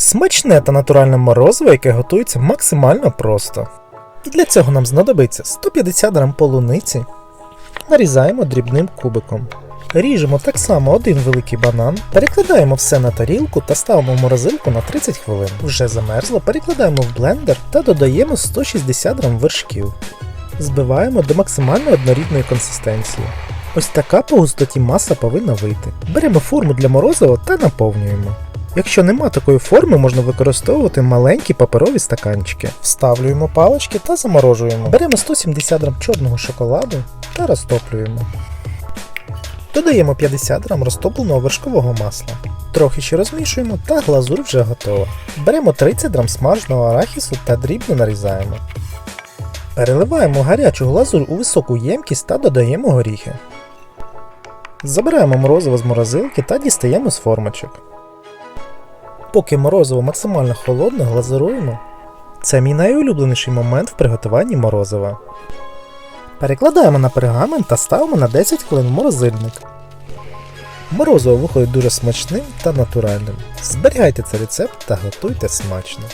Смачне та натуральне морозиво, яке готується максимально просто. І Для цього нам знадобиться 150 грам полуниці. Нарізаємо дрібним кубиком. Ріжемо так само один великий банан, перекладаємо все на тарілку та ставимо в морозилку на 30 хвилин. Вже замерзло, перекладаємо в блендер та додаємо 160 грам вершків. Збиваємо до максимально однорідної консистенції. Ось така по густоті маса повинна вийти. Беремо форму для морозива та наповнюємо. Якщо нема такої форми, можна використовувати маленькі паперові стаканчики. Вставлюємо палички та заморожуємо. Беремо 170 грам чорного шоколаду та розтоплюємо. Додаємо 50 грам розтопленого вершкового масла. Трохи ще розмішуємо та глазур вже готова. Беремо 30 грам смаженого арахісу та дрібно нарізаємо. Переливаємо гарячу глазур у високу ємкість та додаємо горіхи. Забираємо морозиво з морозилки та дістаємо з формочок. Поки морозиво максимально холодне, глазуруємо. Це мій найулюбленіший момент в приготуванні морозива. Перекладаємо на пергамент та ставимо на 10 хвилин в морозильник. Морозиво виходить дуже смачним та натуральним. Зберігайте цей рецепт та готуйте смачно.